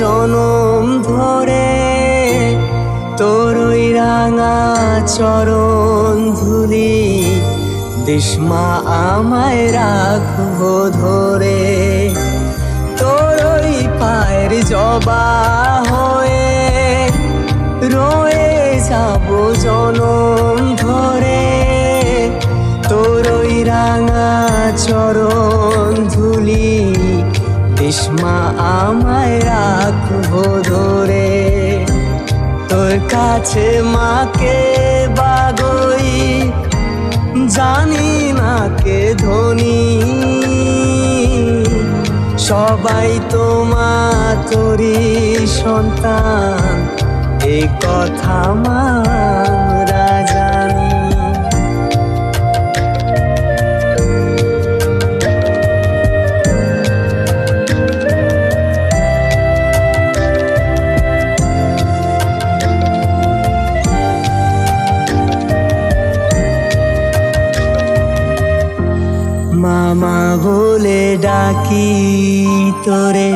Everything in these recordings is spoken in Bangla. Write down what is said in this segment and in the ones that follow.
জনম ধরে, তোর ওই রাঙা চরণ ধুলি দিসমা আমায় রাখব ধরে। তোর ওই পায়ের জবা হয়ে রয়ে যাব জনম ধরে। তোর ওই রাঙা চরণ দিসমা আমায় রাখব ধরে। তোর কাছে মাকে বাগই, জানি না কে ধনী। সবাই তোমা তোরি সন্তান এই কথা আমরা মামা বলে ডাকি তোরে।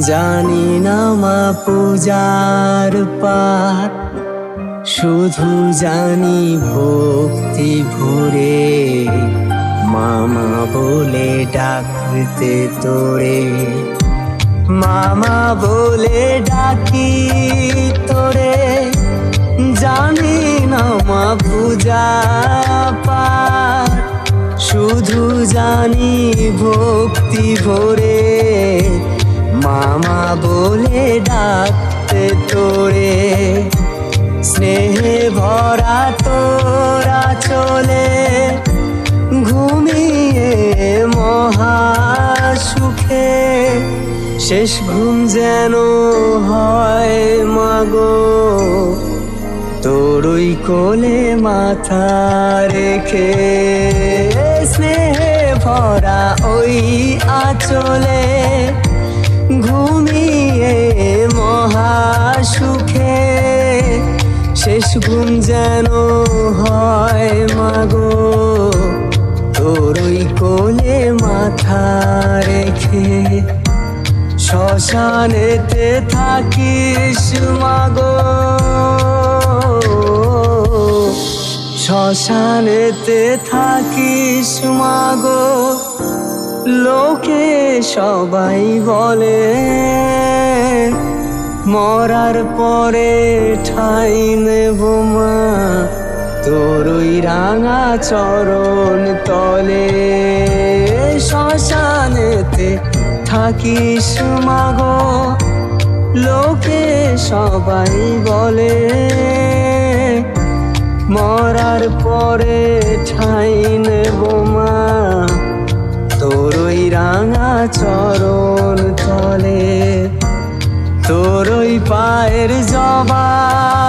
জানি না মা পূজার পার শুধু জানি ভক্তি ভরে। মামা বলে ডাকতে তোরে। মামা বলে ডাকি তোরে। জানি না মা পূজা শুধু জানি ভক্তি ভরে। মামা বলে ডাকতে তোরে। স্নেহে ভরা তোরা চলে। ঘুমিয়ে মহা সুখে। শেষ ঘুম যেন হয় মাগো। তোরই কোলে মাথা রেখে। ভরা ওই আচলে ঘুমিয়ে মহা সুখে শেষ ঘুম যেন হয় মাগো। তোরই কোলে মাথা রেখে শ্মশানেতে থাকিস মাগো। শ্মশানেতে থাকিস লোকে সবাই বলে, মরার পরে ঠাই নেব মা। তোর ওই রাঙা চরণ তলে, শ্মশানেতে থাকিস মাগো লোকে সবাই বলে, মরার পরে ঠাই নেব eres over.